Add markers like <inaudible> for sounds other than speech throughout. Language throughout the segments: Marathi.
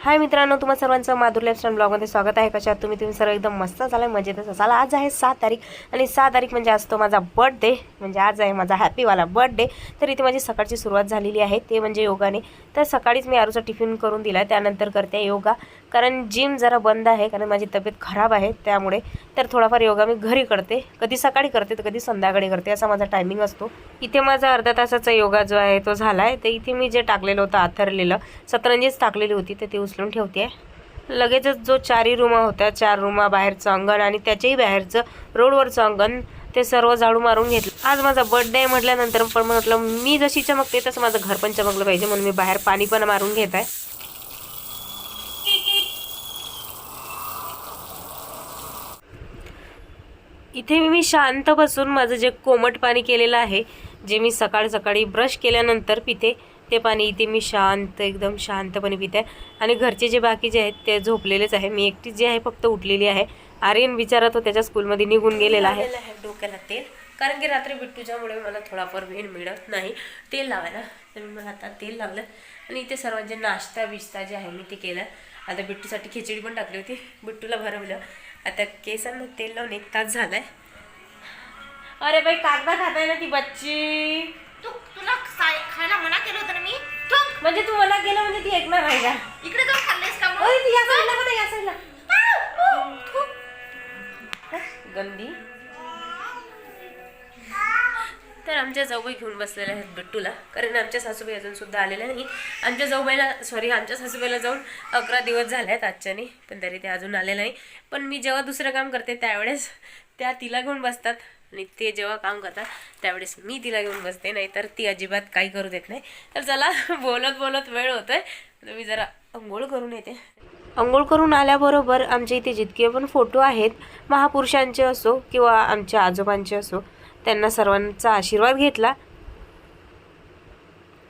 हाय मित्रांनो तुम्हा सर्वांचं माधुर लाईफस्टाईल ब्लॉगमध्ये स्वागत आहे. कशात तुम्ही? तुम्ही सर्व एकदम मस्त झालाय मजेतच असाल. आज आहे सात तारीख आणि सात तारीख म्हणजे आज तो माझा बर्थडे म्हणजे आज आहे माझा हॅपीवाला बर्थडे तर इथे माझी सकाळची सुरुवात झालेली आहे ते म्हणजे योगाने. तर सकाळीच मी आरूचा टिफिन करून दिला त्यानंतर करते योगा. कारण जिम जरा बंद आहे कारण माझी तब्येत खराब आहे त्यामुळे. तर थोडाफार योगा मी घरी करते. कधी सकाळी करते तर कधी संध्याकाळी करते असा माझा टायमिंग असतो. इथे माझा अर्धा तासाचा योगा जो आहे तो झाला आहे तर इथे मी जे टाकलेलं होतं आथरलेलं सतरंजीच टाकलेली होती तर ते उचलून ठेवते लगेचच जो चारही रूमा होत्या चार रूमा बाहेरचं अंगण आणि त्याच्याही बाहेरचं रोडवरचं अंगण ते सर्व झाडू मारून घेतलं. आज माझा बर्थडे आहे म्हटल्यानंतर पण म्हटलं मी जशी चमकते तसं माझं घर पण चमकलं पाहिजे म्हणून मी बाहेर पाणी पण मारून घेत आहे. इथे मी शांत बसून माझं जे कोमट पाणी केलेलं आहे जे मी सकाळ सकाळी ब्रश केल्यानंतर पिते ते पाणी इथे मी शांत एकदम शांतपणे पिते. आणि घरचे जे बाकीचे आहेत ते झोपलेलेच आहे. मी एकटी जी आहे फक्त उठलेली आहे. आर्यन विचारत तो त्याच्या स्कूलमध्ये निघून गेलेला आहे. डोक्याला तेल. कारण की रात्री बिट्टूच्यामुळे मला थोडाफार वेळ मिळत नाही. तेल लावायला. तर मी मला आता तेल लावलं. आणि इथे सर्वांचे नाश्ता बिश्ता जे आहे मी ते केलं. आता बिट्टूसाठी खिचडी पण टाकली होती. बिट्टूला भरवलं. आता केसांना तेल लावून एक तास झालाय. अरे बाई कागदा खाताय ना ती बच्ची. तू तुला म्हणजे तू मला गेलं म्हणजे ती ऐकणार आहे का? इकडे जाऊन खाल्लेस का मग? ओय, ती या साईडला पण आहे, या साईडला. गंदी. तर आमच्या जाऊबाई घेऊन बसलेल्या आहेत बिट्टूला. कारण आमच्या सासूबाई अजून सुद्धा आलेल्या नाही. आमच्या जाऊबाईला सॉरी आमच्या सासूबाईला जाऊन अकरा दिवस झाले आहेत आजच्याने. पण तरी ते अजून आले नाही. पण मी जेव्हा दुसरं काम करते त्यावेळेस त्या तिला घेऊन बसतात. आणि ते जेव्हा काम करतात त्यावेळेस मी तिला घेऊन बसते नाही तर ती अजिबात काही करू देत नाही. तर चला <laughs> बोलत बोलत वेळ होतोय. तर मी जरा अंघोळ करून येते. अंघोळ करून आल्याबरोबर आमच्या इथे जितके पण फोटो आहेत महापुरुषांचे असो किंवा आमच्या आजोबांचे असो त्यांना सर्वांचा आशीर्वाद घेतला.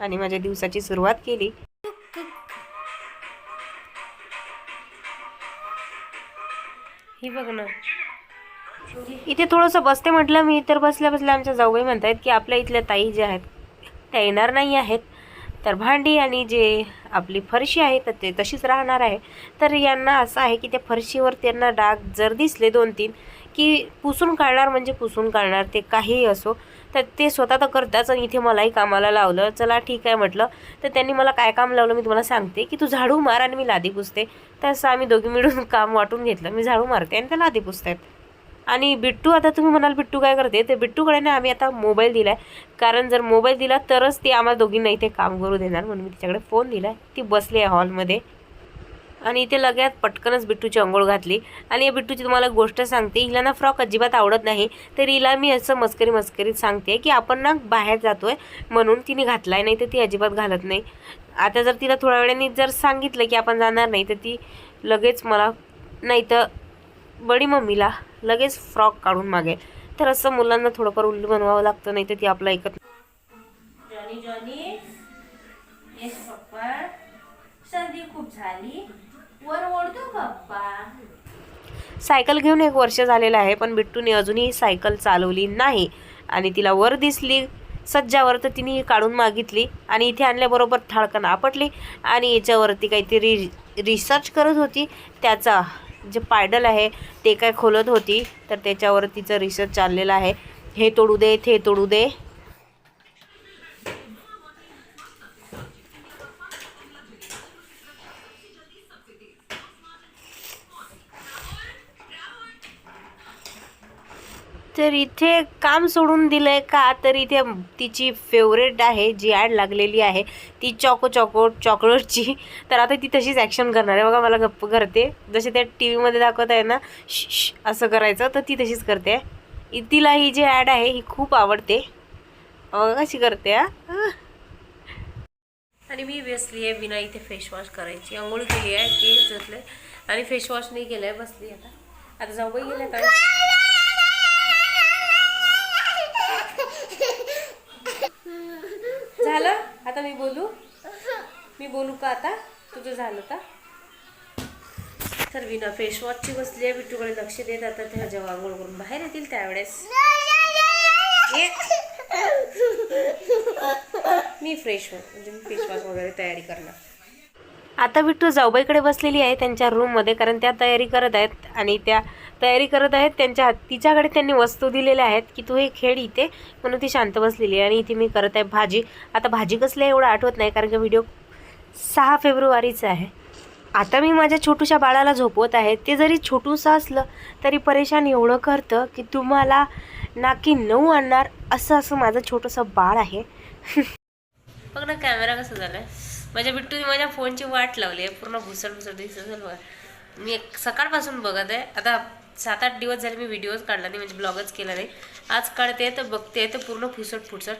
आणि माझ्या दिवसाची सुरुवात केली. ही बघ ना इथे थोडंसं बसते म्हटलं मी तर बसल्या बसल्या आमच्या जाऊबाई म्हणतायत की आपल्या इथल्या ताई ज्या आहेत त्या येणार नाही आहेत. तर भांडी आणि जे आपली फरशी आहे तर ते तशीच राहणार आहे. तर यांना असं आहे की त्या फरशीवर त्यांना डाग जर दिसले दोन तीन की पुसून काढणार म्हणजे पुसून काढणार ते काहीही असो. तर ते स्वतः तर करताच आणि इथे मलाही कामाला लावलं. चला ठीक आहे म्हटलं. तर त्यांनी मला काय काम लावलं मी तुम्हाला सांगते की तू झाडू मार आणि मी लादी पुसते. तसं आम्ही दोघी मिळून <laughs> काम वाटून घेतलं. मी झाडू मारते आणि त्या लादी पुसतात आणि बिट्टू आता तुम्ही म्हणाल बिट्टू काय करते? तर बिट्टूकडे ना आम्ही आता मोबाईल दिला आहे कारण जर मोबाईल दिला तरच ती आम्हाला दोघींना इथे काम करू देणार. म्हणून मी तिच्याकडे फोन दिला आहे ती बसली आहे हॉलमध्ये. आणि इथे लगेच पटकनच बिट्टूची अंघोळ घातली. आणि या बिट्टूची तुम्हाला गोष्ट सांगते हिला ना फ्रॉक अजिबात आवडत नाही. तर हिला मी असं मस्करी मस्करीत सांगते की आपण ना बाहेर जातोय म्हणून तिने घातलाय नाही तर ती अजिबात घालत नाही. आता जर तिला थोड्या वेळाने जर सांगितलं की आपण जाणार नाही तर ती लगेच मला नाही तर बडी मम्मीला लगेच फ्रॉक काढून मागेल तर असं मुलांना थोडंफार उल्लू बनवावं लागतं नाही तर ती आपलं ऐकत. Johnny Johnny. येस पप्पा सर्दी खूप झाली. वर ओढतो पप्पा. सायकल घेऊन एक वर्ष झालेलं आहे पण बिट्टूने अजूनही सायकल चालवली नाही. आणि तिला वर दिसली सज्जावर तर तिने काढून मागितली आणि इथे आणल्याबरोबर थाळकन आपटली. आणि याच्यावरती काहीतरी रिसर्च करत होती. त्याचा जे पायडल आहे ते काय खोलत होती तर त्याच्यावर तिचं रिसर्च चाललेलं आहे. हे तोडू दे ते तोडू दे. तर इथे काम सोडून दिलंय का? तर इथे तिची फेवरेट आहे जी ॲड लागलेली आहे ती चॉको चॉको चॉकलेटची. तर आता ती तशीच ॲक्शन करणार आहे. बघा मला गप्प करते. जसे त्या टी व्हीमध्ये दाखवत आहे ना श श असं करायचं तर ती तशीच करते. तिला ही जी ॲड आहे ही खूप आवडते. कशी करते हा? आणि मी बसली आहे विना इथे फेसवॉश करायची. आंघोळ केली आहे केस धुतले आणि फेसवॉश नाही केलं आहे बसली आता. आता जाऊ बाई गेल्या काय झालं आता मी बोलू मी बोलू का आता? तुझं झालं का? तर विना फेसवॉशची बसली आहे बिट्टूकडे लक्ष देत आता त्या जेव्हा आंघोळ करून बाहेर येतील त्यावेळेस. मी फ्रेश म्हणजे मी फेसवॉश वगैरे तयारी करणार. आता बिट्टू जाऊबाईकडे बसलेली आहे त्यांच्या रूममध्ये कारण त्या तयारी करत आहेत आणि त्या तयारी करत आहेत त्यांच्या तिच्याकडे त्यांनी वस्तू दिलेल्या आहेत की तू हे खेळ इथे म्हणून ती शांत बसलेली आहे आणि इथे मी करत आहे भाजी. आता भाजी कसली आहे एवढं आठवत नाही कारण की व्हिडिओ सहा फेब्रुवारीचं आहे. आता मी माझ्या छोटूशा बाळाला झोपवत आहे. ते जरी छोटूसं असलं तरी परेशान एवढं करतं की तुम्हाला नाकी नऊ आणणार असं असं माझं छोटंसं बाळ आहे. बघ ना कॅमेरा कसं आहे माझ्या बिट्टूने माझ्या फोनची वाट लावली आहे. पूर्ण भुसट भुसळ दिसत मी एक सकाळपासून बघत आहे. आता सात आठ दिवस झाले मी व्हिडिओज काढला नाही म्हणजे ब्लॉगच केला नाही. आज काढते तर बघते तर पूर्ण फुसट फुसट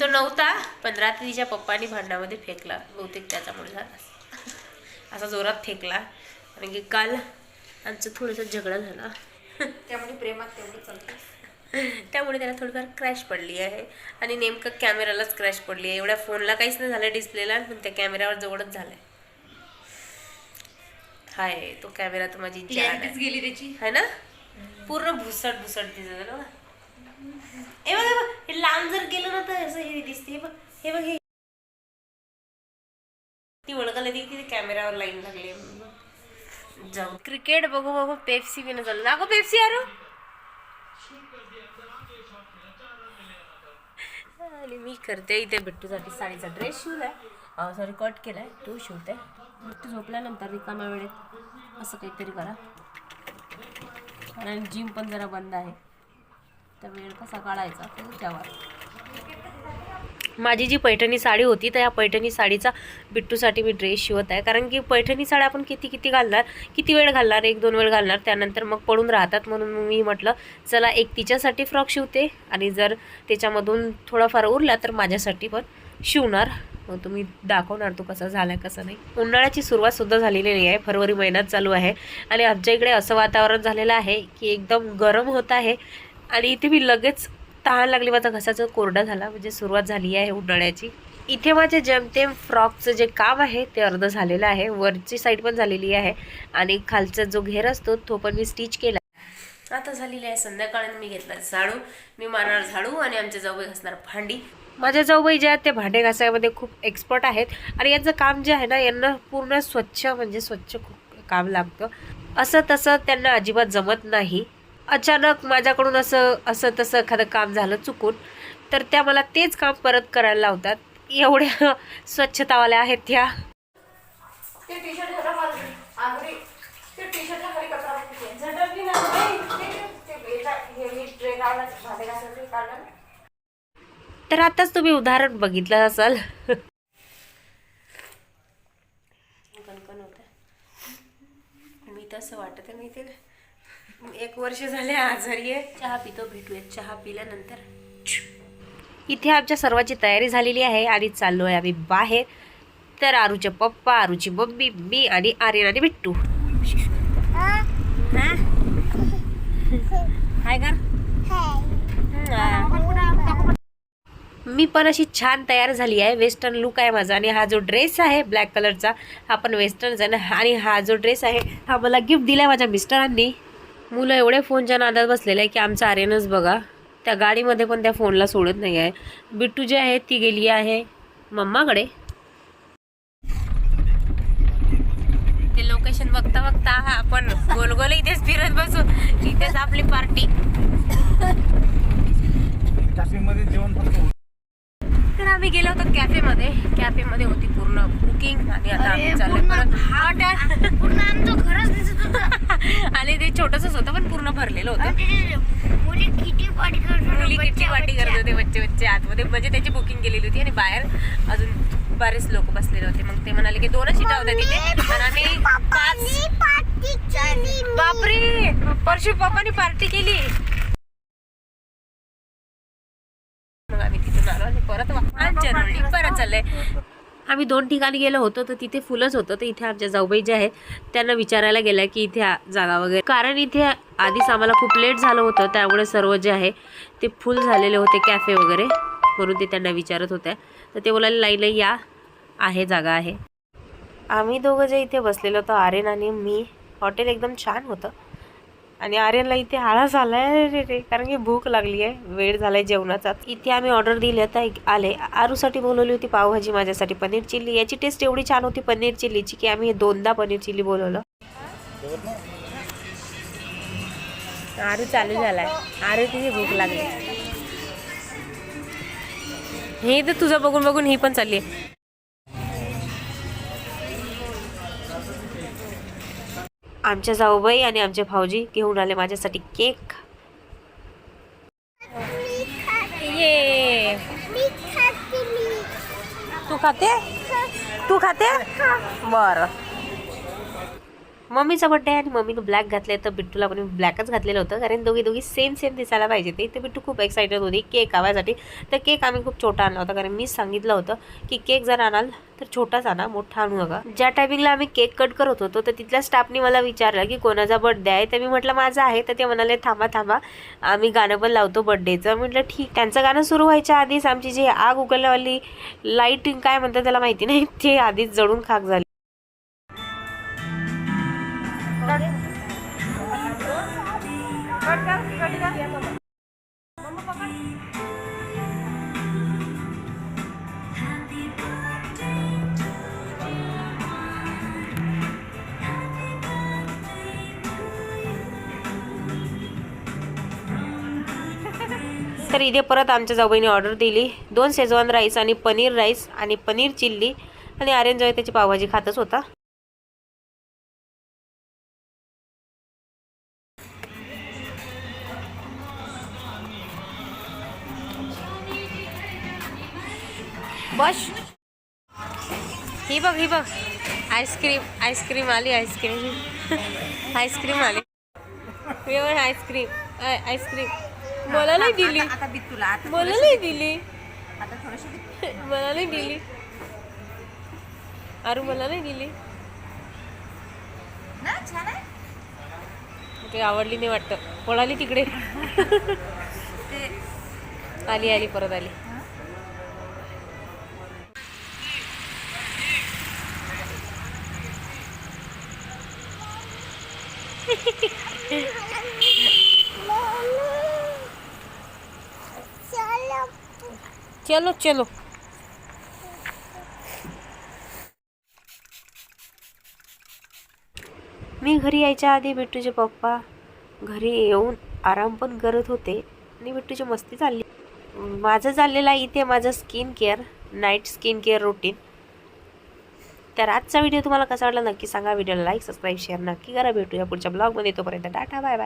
तो नव्हता पण रात्री तिच्या पप्पानी भांडणामध्ये फेकला. बहुतेक त्याच्यामुळे झाला असा. जोरात फेकला. कारण की काल आमचं थोडंसं झगडा झाला. त्यामुळे प्रेमात तेवढं चालतं. त्यामुळे त्याला थोडीफार क्रॅश पडली आहे. आणि नेमकं कॅमेरालाच क्रॅश पडली आहे. एवढ्या फोनला काहीच नाही झालं डिस्प्लेला पण त्या कॅमेऱ्यावर जवळच झालंय. हाय तो कॅमेरा तर माझी गेली त्याची. है ना? पूर्ण भुसट भुसट दिसत ना. हे बघ हे बघ हे लांब जर गेलं ना तर असं हे दिसते हे बघ हे बघ हे. ती ओळखायला ती तिथे कॅमेरावर लाईन लागली. आहे जाऊ. क्रिकेट बघू बघू पेप्सी पिणं चाललं अगं पेप्सी अरे. आणि मी करते इथे बिट्टूसाठी साडीचा ड्रेस शिवलाय सॉरी कट केलाय. तो शिवते. बिट्टू झोपल्यानंतर रिकाम्या वेळेत असं काहीतरी करा. कारण जिम पण जरा बंद आहे. तर वेळ कसा काढायचा तो त्यावर. माझी जी पैठणी साडी होती तर या पैठणी साडीचा बिट्टूसाठी मी ड्रेस शिवत आहे. कारण की पैठणी साड्या आपण किती किती घालणार किती वेळ घालणार एक दोन वेळ घालणार त्यानंतर मग पडून राहतात. म्हणून मी म्हटलं चला एक तिच्यासाठी फ्रॉक शिवते. आणि जर त्याच्यामधून थोडाफार उरला तर माझ्यासाठी पण शिवणार. मग तुम्ही दाखवणार तो कसा झाला कसा नाही. उन्हाळ्याची सुरुवात सुद्धा झालेली नाही आहे. फरवरी महिन्यात चालू आहे. आणि आमच्या इकडे असं वातावरण झालेलं आहे की एकदम गरम होत आहे. आणि इथे मी लगेच तहान लागली माझा घसाचा कोरडा झाला म्हणजे सुरुवात झाली आहे उन्हाळ्याची. इथे माझे जेमतेम फ्रॉकचं जे काम आहे ते अर्ध झालेलं आहे. वरची साईड पण झालेली आहे आणि खालचा जो घेर असतो तो पण मी स्टिच केला. आता झालेली आहे संध्याकाळी मी घेतला झाडू मी मारणार झाडू आणि आमच्या जाऊबाई घासणार भांडी. माझ्या जाऊबाई ज्या आहेत ते भांडे घासायमध्ये खूप एक्सपर्ट आहेत आणि यांचं काम जे आहे ना यांना पूर्ण स्वच्छ म्हणजे स्वच्छ खूप काम लागतं. असं तसं त्यांना अजिबात जमत नाही. अचानक माझ्याकडून असं असं तसं एखादं काम झालं चुकून तर त्या मला तेच काम परत करायला लावतात. एवढ्या स्वच्छतावाल्या आहेत त्या. ते ते. ते- ते मी. तर आताच तुम्ही उदाहरण बघितलं असाल. मी तसं वाटत माहिती का एक वर्ष झाले आजारी आहे. चहा पितो भेटूयात. चहा पिल्यानंतर. इथे आमच्या सर्वांची तयारी झालेली आहे. आणि चाललो आहे आम्ही बाहेर. तर आरूचे पप्पा आरूची मम्मी मी आणि आर्यन आणि बिट्टू. हाय का मी पण अशी छान तयार झाली आहे. वेस्टर्न लुक आहे माझा आणि हा जो ड्रेस आहे ब्लॅक कलरचा हा पण वेस्टर्नच आणि हा जो ड्रेस आहे हा मला गिफ्ट दिला माझ्या मिस्टरांनी मुलं एवढे फोनच्या नादात बसलेले आहे की आमचा आर्यनच बघा. त्या गाडीमध्ये पण त्या फोनला सोडत नाही आहे. बिट्टू जी आहे ती गेली आहे मम्माकडे. ते लोकेशन बघता बघता आपण गोल गोल इथेच फिरत बसू. इथेच आपली पार्टी जेवण फक्त आम्ही गेलो होतो कॅफेमध्ये. कॅफेमध्ये होती पूर्ण बुकिंग आणि आता आम्ही हॉटेल. पूर्ण आमचं घरच दिसत होतं. <laughs> आणि ते छोटंसंच होतं पण पूर्ण भरलेलं होतं. मुली किती मुली वाटी करत. होते बच्चे बच्चे. आतमध्ये म्हणजे त्याची बुकिंग केलेली होती आणि बाहेर अजून बरेच लोक बसलेले होते. मग ते म्हणाले की दोनच सीटा होत्या तिथे. आणि आम्ही पाच बापरे! परशु पप्पानी पार्टी केली मग आम्ही तिथून आलो आणि परत वाहनचरवली परत चाललंय आम्ही दोन ठिकाणी गेलो होतो तर तिथे फुलंच होतं. तर इथे आमच्या जाऊबाई जे आहेत त्यांना विचारायला गेल्या की इथे जागा वगैरे. कारण इथे आधीच आम्हाला खूप लेट झालं होतं. त्यामुळे सर्व जे आहे ते फुल झालेले होते कॅफे वगैरे. म्हणून ते त्यांना विचारत होत्या. तर ते बोलायला लाईन या. आहे जागा आहे. आम्ही दोघं जे इथे बसलेलो होतो आर्यन आणि मी. हॉटेल एकदम छान होतं. आणि आर्यनला इथे आळस आलाय रे रे कारण की भूक लागली आहे. वेळ झालाय जेवणाचा. इथे आम्ही ऑर्डर दिली आता एक आले. आरूसाठी बोलवली होती पावभाजी माझ्यासाठी पनीर चिल्ली. याची टेस्ट एवढी छान होती पनीर चिल्लीची की आम्ही दोनदा पनीर चिल्ली बोलवलं. आरू चालू झालाय. आरू तिथे भूक लागली. हे तर तुझं बघून बघून ही पण चालली आहे. आमच्या जाऊबाई आणि आमचे भाऊजी घेऊन आले माझ्यासाठी केक. ये. तू खाते? तू खाते? बर. मम्मीचा बड्डे आहे आणि मम्मीनं ब्लॅक घातले तर बिट्टूला पण ब्लॅकच घातलेलं होतं. कारण दोघी दोघी सेम सेम दिसायला पाहिजे. ते तर बिट्टू खूप एक्सायटेड होती. केक आवायसाठी तर केक आम्ही खूप छोटा आणला होता. कारण मी सांगितलं होतं की केक जर आणाल तर छोटाच आणा मोठा आणू नका. ज्या टायमिंगला आम्ही केक कट करत होतो तर तिथल्या स्टाफनी मला विचारलं की कोणाचा बड्डे आहे? तर मी म्हटलं माझा आहे. तर ते म्हणाले थांबा थांबा. आम्ही गाणं पण लावतो बड्डेचं म्हटलं ठीक. त्यांचं गाणं सुरू व्हायच्या आधीच आमची जी आग उगलण्यावाली लाइट काय म्हणतात त्याला माहिती नाही. ते आधीच जळून खाक झाली. तर इथे परत आमच्या जाऊबाईने ऑर्डर दिली. दोन शेजवान राईस आणि पनीर राईस आणि पनीर चिल्ली आणि आर्यन जवळ त्याची पावभाजी खातच होता. बस. ही बघ ही बघ. आईस्क्रीम आईस्क्रीम आली आईस्क्रीम आईस्क्रीम <laughs> आली. आईस्क्रीम आईस्क्रीम <laughs> मला नाही दिली. आता बीत तुला आता मला नाही दिली. आता थोडीशी बीत. मला नाही दिली. अरे मला नाही दिली. ना छान आहे. ते आवडली नाही वाटतं. पळाली तिकडे? <laughs> आली आली परत आली. चलो चलो। मी घरी यायच्या आधी बिट्टूचे पप्पा घरी येऊन आराम पण करत होते आणि बिट्टूची मस्ती चालली. माझं चाललेलं आहे इथे माझं skin care night skin care routine तर आजचा व्हिडिओ तुम्हाला कसा वाटला नक्की सांगा. व्हिडिओला लाईक सबस्क्राईब शेअर नक्की करा. भेटूया पुढच्या ब्लॉगमध्ये तोपर्यंत टाटा बाय बाय